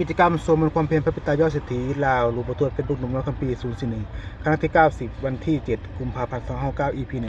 กิจกรรมสวดมนต์ความเพียรพระปิตายอดเศรษฐีลาวหลวงปู่ทวดเป็นลูกหนุ่มน้อยคำปี041ครั้งที่90วันที่ 7 กุมภาพันธ์259 EP 1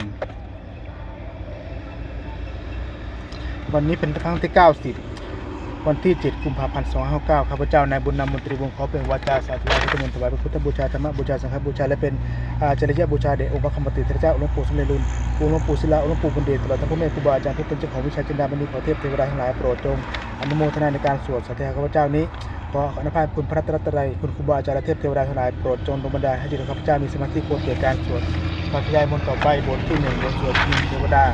วันนี้เป็นครั้งที่90วันที่7กุมภาพันธ์259ข้าพเจ้านายบุญนำมนตรีวงศ์ขอเป็นวาจาสาธุพุทธมนต์ถวายพระพุทธบูชาธรรมบูชาสังฆบูชาและเป็นอาจริยบูชาแด่องค์พระคัมภีร์เทระเจ้าหลวงปู่สมเด็จรุ่นองค์หลวงปู่ศิลาองค์หลวงปู่บุญเดชตลอดทั้งพ่อแม่ครูบาอาจารย์ที่เป็นเจ้าของวิชาจินดาบรรณีขอเทพเทวดาทั้งหลายโปรดจงอนุโมทนาในการสวดสาธยายข้าพเจ้านี้ ขออนุภาพคุณพระรัตตรัยคุณครูบาอาจารย์เทพเทวดาทั้งหลายโปรดจงดลบันดาลให้จิตของข้าพเจ้ามีสมาธิควรเกิดการสวดสาธยายมนต์ต่อไปบทที่หนึ่งบทสวดพิงเทวดา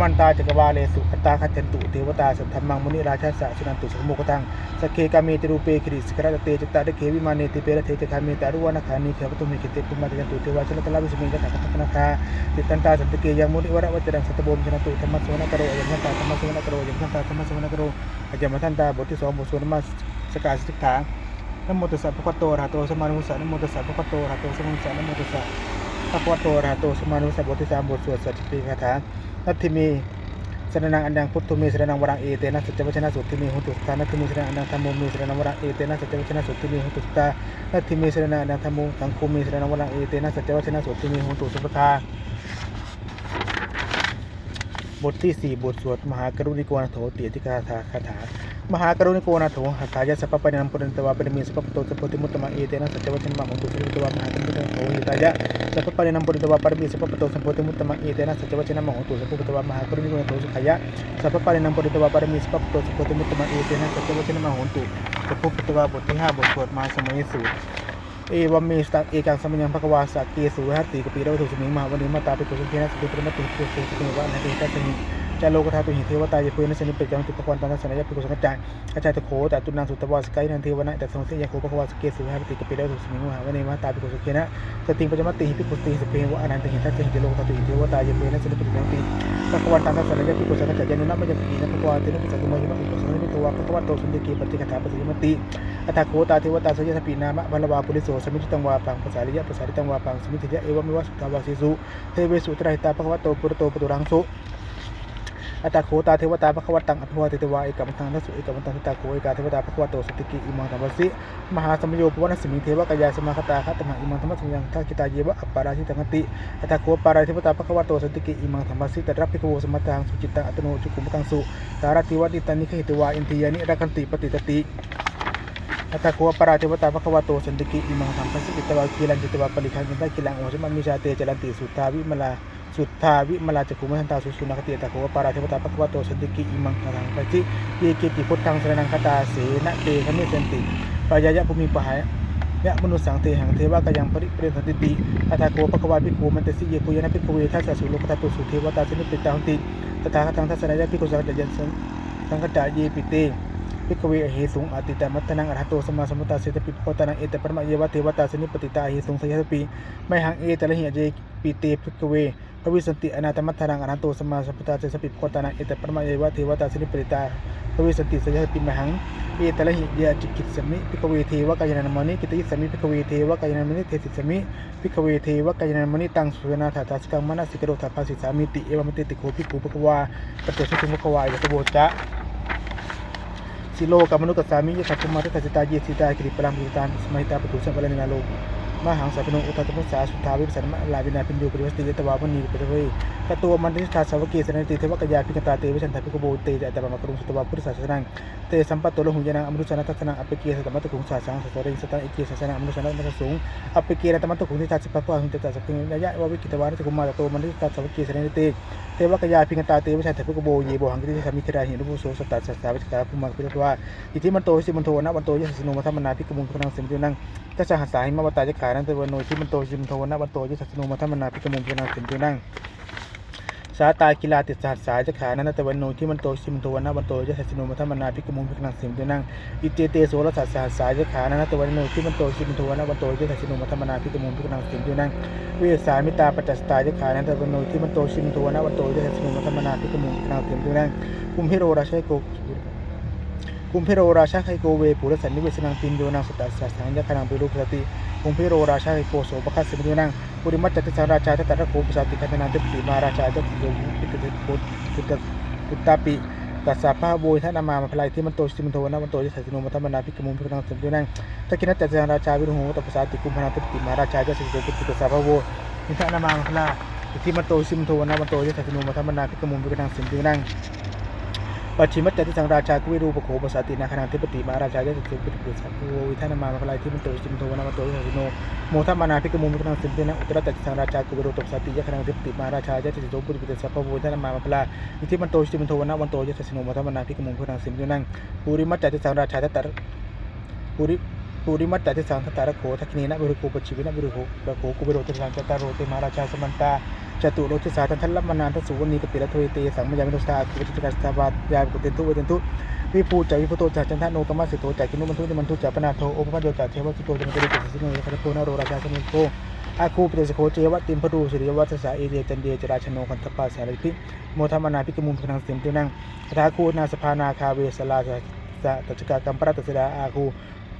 มันตาจักรวาเลสุอัตตาคัจจันตุเทวตาสัทธมังมุนิราชาสะสุนันตุสมุกตังสเคกามีติรูเปคิริสกระเตจตาเดเควิมานีติเปรเทจคามีตารุวานาคานีเขปตุมิกิเตปุมาติจันตุเทวาชลตลาวิสมิงกตาคัตนาคาติตันตาสันตเกยังมุนิวระวัจรังสัตโบมชนะตุธรรมสวนกโรอยังทันตาธรรมสวนกโรอยังทันตาธรรมสวนกโรอาจารย์มาทันตาบทที่สองบทสวนมัสกาสิกขานโมตัสสะภะคะวะโตอะระหะโตสัมมาสัมพุทธัสสะนโมตัสสะภะคะวะโตอะระหะโตสัมมาสัมพุทธัสสะนโมตัสสะ ภะควะโตระหะโตสมาสัมพุทธัสบทที่สามบทสวดสัจจิคาถานัตถิมีสรนังอันยังพุทธมีสรนังวรังเอเตนะสัจวัชนะสุทธิมีหุตุสตานัตถิมีสรนังอันยังธรรมมีสรนังวรังเอเตนะสัจวัชนะสุทธิมีหุตุสตานัตถิมีสรนังอันยังธรรมสังคูมีสรนังวรังเอเตนะสัจวัชนะสุทธิมีหุตุสุปทาบทที่สี่บทสวดมหากรุณิโกนาโถเตียติกาถาคาถา มหากรุณิโกนาโถหัตถายะสัพพปะนัมปุรินตวาปริมีสัพพปโตสัพพติมุตตมะเอเตนะสัจวัชนะมหุตุสุริตวามหากรุณิโกนาโถหิตายะสัพพปะนัมปุรินตวาปรมีสัพพปโตสัพพติมุตตมะเอเตนะสัจวัชนะมหุตุสัพพปตวามหากรุณิโกนาโถสุขายะสัพพปารินังปริตวาปารมีสัพพะโตสัพพติมุตตมะเอเตนะสัจวัชนะมโหนตุสัพพุปตวาบทที่ห้าบทสวดมาสมัยสูตรเอวัมเมสตังเอกังสมัญญังภควาสักเกสุหัตติกปีระวัตุสมิงมหาวันนี้มาตาปิกุสุเทนะสุติปรมัตติปิกุสุสุติวะนะเตตัส มิจโลกธาตุหิเทวตายเพื่อนสนิเปจังติปกวันตันสนายปิกุสังกัจายอาจารย์ตะโคแต่ตุนังสุตวาสกายนันเทวนะแต่สมัยยาโคภควาสเกสุหัตติกปีระวัตุสมิงหาวันนี้มาตาปิกุสุเทนะสติงปัจจมัตติปิกุสติสเปวะอนันตหิทัตหิโลกธาตุหิเทวตายเพื่อนสนิปเปจังติพระกวันตังสารยปิกุสังกัจจานุนัมยังปีนะพระกวันเตนุสังกุมายมะอุปสังนิตัวพระกวันโตสันติกีปฏิคาถาปฏิมติอัตถโคตาเทวตาสยสปีนามะบาลวาปุริโสสมิจตังวาปังภาษาริยะภาษาริตังวาปังสมิจิยะเอวะมิวะสุตาวาสิสุเทเวสุตระหิตาพระกวโตปุรโตปุตุรังสุ อัตตโคตาเทวตาพระกวัตังอภิวาเทวาเอกมังทังทัสสุเอกมังทังสตาโคเอกาเทวตาพระกวโตสติกิอิมังธรรมสิมหาสมโยปวัสสิมิเทวกายาสมาคตาคัตมังอิมังธรรมสัญญังทักิตาเยวะอัปปาราชิตังติอัตถโคปาราธิปตาภควโตสติกิอิมังธรรมสิแต่รับพิกโวสมัตังสุจิตังอัตโนจุกุมตังสุสารติวัติตันิขิตวาอินทิยานิรักันติปฏิตติอัตโคปาราธิปตาภควโตสันติกิอิมังธรรมสิตวากิลันจิตวาปริคันจินตกิลังโอสมัมมิชาเตจรันติสุทาวิมลา สุทธาวิมลาจักุมหันตาสุสุนักติตถโคปาราธิปตาภควโตสันติกิอิมังธรรมสิเยกิติพุทธังสรนังคตาเสนะเตขมิสันติปายายะภูมิปหายยะมนุสังเตหังเทวะกยังปริเปรสันติติอัตาโกปะกวาภิกขุมันเตสิเยกุยนะภิกขเวทัสสะสุโลกตาตุสุเทวตาสินิปิตาหันติตถาคตังทัสสะยะภิกขุสังกัจจันสังกัจจาเยปิเตภิกขเวอเหสุงอติตามัตตนังอรหัตโตสมาสมุตตาเสตปิปโคตนังเอตปรมะเยวะเทวตาสินิปติตาเหสุงสยสปีไม่หังเอตระหิยเจปิเตภิกเว พระวิสันติอนาตมัตตนังอรหัตโตสมาสมุตตาเสปิปโคตานังเอตปรมะเยวะเทวตาสินิปติตาพระวิสันติสยสปีมหังเอตระหิยาจิกิตสมิพิกเวเทวกายนามณิกิติสมิพิกเวเทวกายนามณิเทติสมิพิกเวเทวกายนามณิตังสุนาถาตาสกังมนัสิกโรธาภาสิสามิติเอวมติติโคภิกขุปกวาปเจสุมุขวายะตโบจะสิโลกามนุกัสสามิยะสัพพมาทัสสิตาเยสิตากิริปรังกิตานสมัยตาปตุสัมปะนินาโล มหังสัพพโนอุตตะมุสสาสุทาวิปสันมะลาวินาปินโยปริวัสติยตวาพนีปริเวตตัวมันติสาสาวกีสนติเทวกยาพิกตาเตวิชันทาภิกโบเตจะตบมะกรุงสุตวาพุทธศาสนังเตสัมปัตโตโลหุยนังอมรุชนะทัศนังอเปเกสตมัตตคุงสาสังสสริงสตังเอเกสสนังอมรุชนะมัตสูงอเปเกียตมัตตคุงที่ทัศปะพะหุงเตตะสกิงยะยะวะวิกิตวานิกุมมาตโตมันทิตัสสวกีสเนเตเทวกยาพิงตาเตวิชันเถพิกโบเยโบหังกิติสามิทราหิรุโสสตัสสาวิชกาภูมิพิรตวาอิทิมันโตสิมันโทนะวันโตยสสนุมัทมนาพิกมุงพนังสิมจุนังทัศหัสสาหิมวตายขานันเตวันโนทิมันโตสิมโทนะวันโตยุสัสนุมัทมนาพิกมุงพนังสิมจุนั่งสาตากิลาติดสหัสสายจะขานันตะวันโนที่มันโตชิมโทวนาวันโตจะสัสนุมัทมนาพิกมุงพิกนังสิมด้วยนั่งอิเตเตโสรสัสสหัสสายจะขานันตะวันโนที่มันโตชิมโทวนาวันโตจะสัสนุมัทมนาพิกมุงพิกนังสิมด้วยนั่งเวสามิตาปัจจสตาจะขานันตะวันโนที่มันโตชิมโทวนาวันโตจะสัสนุมัทมนาพิกมุงพิกนังสิมด้วยนั่งกุมพิโรราชัยโกกุมพิโรราชาไคโกเวปุรสันนิเวสนังปินโยนังสตัสสะสังยะขนังปิรุปสติ กุมพิโรราชาไโกโสปะคัสสิมด้วยนั่งปุริมัตตติสาราชาทัตตะโคปสาติคันนาเตปิมาราชาเจติโยปิตติปุตตุตปุตตาปิตัสสะพะโวยท่านามามาพลายที่มันโตชิมันโทนะมันโตยสัสสิโนมัทมนาพิกมุมพิกนังสมดุนังตะกินัตจัจราชาวิรุโหตปสาติกุมพนาติติมาราชาจะสิโตปิติตัสสะพะโวนิท่านามามาพลาที่มันโตชิมันโทนะมันโตยสัสสิโนมัทมนาพิกมุมพิกนังสมดุนัง ปัจฉิมัจัตติสังราชากุวิรูปโขปสาตินาคณาธิปติมาราชายะสิสุปิติสัพโววิธานามามาพลายที่มันโตจิมโทวนามาโตยสิโนโมทัมานาภิกมุมิกนังสินเตนะอุตรตัติสังราชากุวิรูตปสติยะคณาธิปติมาราชายะสิสุปิติสัพโววิธานามามาพลาอิทิมันโตจิมโทวนาวันโตยสิโนโมทัมานาภิกมุมิกนังสินเตนังปุริมัจจติสังราชาตตรปุริปุริมัจจตติสังทตารโขทักขินีนะบรุโขปชิวินะบรุโขบะโขกุวิโรติสังจตารโรติมาราชาสมันตา จตุโรติสาทันทัลลมานานทัสสุวนีกปิละทเวเตสังมยามิโนสตาคุจิตกัสตาบาตยาปุเตนตุเวเตนตุวิภูจาวิพุโตจาจันทโนกรรมสิโตจากินุมันทุติมันทุจาปนาโทโอปปะโยจาเทวสุโตจันเตริสิโนยคัตโพนาโรราชาสมุโตอาคูปเตสโคเจวะติมพดูสิริวัตสาเอเดจันเดจราชโนคันทปาสาริพิโมธรรมนาพิกมุมพนังเสิมตินังทาคูนาสภานาคาเวสลาสะตัจกากรรมปรัตสดาอาคู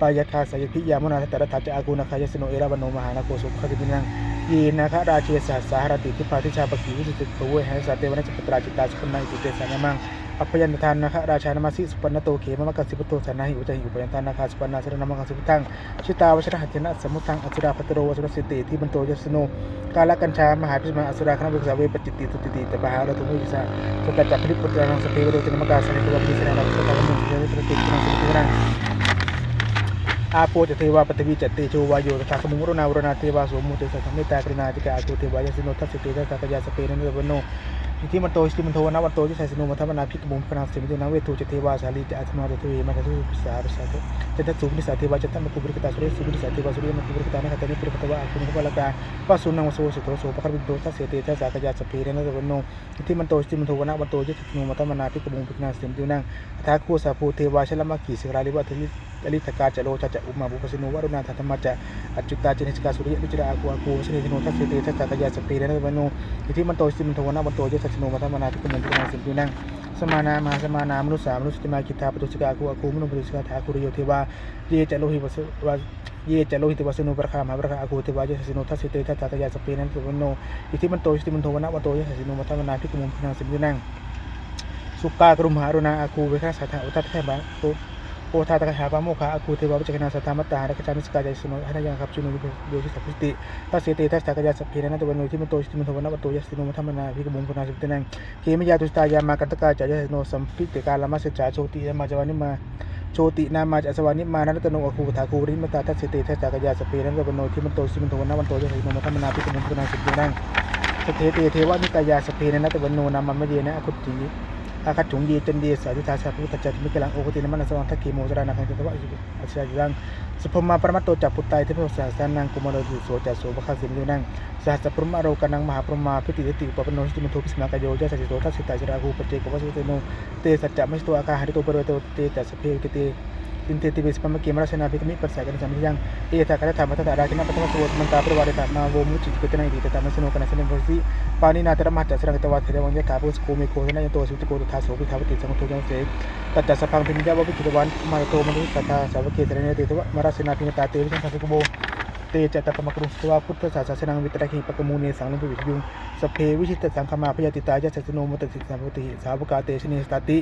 ปายคาสายพิยามนาตระทัจอาคูนาคายสโนเอราบโนมหานาโกสุขคติปินัง ยีนะคะราเชียสาสาหรติทิพาทิชาปกีวิจิตรเวหสาเตวนะจิปตราจิตาสุปนัยติเตสานามังอัพยัญทานนะคะราชานามาสิสุปนโตเขมมะกัสสิปโตสานาหิอุจหิอุปยัญทานนาคาสุปนาสรนามังกัสสิปตังชิตาวชรหัตถนะสมุทังอสุราพัตโรวสุรสิติที่บรรโตยสโนกาลกัญชามหาพิสมาอสุราคณะวิกษาเวปจิตติตุติติตปะหาราตุมุจิสาสตัจจพิริปุตตานังสเปวโรตินมกาสนิตัวปิสนานังสตาลมุจิเจริตตินังสตินัง อาโปจะเทวาปฏิวิจติโชวายโยตถาคมุงรุณาวรณาเทวาสมุติสัทธมิตากรุณาติกาอาโกเทวายสิโนทัสสิติทัสสะกยาสเปนันเวโนอิทิมันโตสิมันโทนะวันโตที่ไสสิโนมัทมนาภิกมุงพนังสิมิโตนังเวทูจเทวาสาลีจะอัตมาจะเทวมาจะทุปิสาปิสาตุจะทัสุปิสาเทวาจะตัมมะกุบริกตาสุริสุปิสาเทวาสุริยมะกุบริกตานะคตนิปริกตวะคุณนิกวะละกาปัสสุนังวโสสิโตโสปะคารวิโตทัสเสเตทัสสะกยาสเปนันเวโนอิทิมันโตสิมันโทนะวันโตที่ไสสิโนมัทมนาภิกมุงพนังสิมิโตนังทาคูสาภูเทวาชลมะกีสิกราลิวะเทลิอลิตกาจะโลจะจะอุมาบุปสิโนวรุณาธรรมะจะอจุตาเจนิสกาสุริยะวิจราอากูอากูสนิธิโนทัสเสติทัสสะกยาสเปเรนะตะวันโนอิทิมันโตสิมันโทนะวันโตยสัสโนมัทมนาทิกุมันตุนาสิมปินังสมานามาสมานา มนุษย์สามนุษย์ติมากิตาปตุสกาอากูอากูมนุปตุสกาทาคุริโยเทวาเยจะโลหิวสวาเยจะโลหิตวสนุประคามหาประคาอากูเทวาเยสัสโนทัสเตทัสสะกยาสเปนันวโนอิทิมันโตสิมันโทวนะวโตยสัสโนมัทมนาทิกุมันตุนาสิมปินังสุกากรุมหารุณาอากูเวคาสัทธาอุทัตแทบะโอทาตะคาปาโมคาอาคูเทวาวิจกนาสัทธามัตตารักจามิสกายสนุหายังครับชุนุโยชิสัพพิติทัสเสติทัสตากายาสัพเพนะตะวันโนที่มันโตชิมันโทวันวัตโตยัสติโนมัทมนาพิกมุงพนาสิตนังเกมยาตุสตายามากันตกาจายโนสัมพิติกาลามาสจาโชติมาจวานิมาโชตินามาจสวานิมานัตตโนอคูถาคูริมตาทัสเสติทัสตากายาสัพเพนะตะวันโนที่มันโตชิมันโทวันวันโตยัสติโนมัทมนาพิกมุงพนาสิตนังสเทเตเทวานิกายาสัพเพนะตะวันโนนามมะเยนะอคุติ อาคัดถุงยีจันดีสาธิตาสาพุทธจัตมิกลังโอคตินมันสวังทักขีโมจรานาคันตะวะอัจฉริยังสุพมาปรมัตโตจักปุตไตเทพสาสานังกุมารดิโสจัสโสภคสิมยุนังสหัสพรหมโรกันังมหาพรมาพิติติปปโนสิมทุพิสมากโยจัสสิโตทัสสิตาจราคูปเจกวสุเตโนเตสัจจะมิสตัวอาคาหริโตปรเวโตเตจัสเพกิเต intensiivisifamaa keemiraa shanaa fi kamii farsaa kan isaanii jedhan dhiyeetaa kana taamataa taadhaa kennaa akkasumas woosmantaa fi waaree taatnaa woomuu cichikotina hidhiita taamasi noo kana saniin boosii baanii naa tadhamaa adda sirra gataa waa tadhaa waan kaabus koomee koosina yantoo wasiitti kootu taasoo fi taaphatee sammuu toojaan ta'ee taddaa sapaan fi miidhaa wabii kidda waan maratoo malee kataa saba keessanii ta'e maraa sanaa fi taatee fi kan kuboo तेज तक मकरू सुवा पुत्र शासन मित्र ही पक मुने संग विजु सफे विशिष्ट संख मापयति ताज सचनो मत सिद्धवति सावका तेश निस्ताति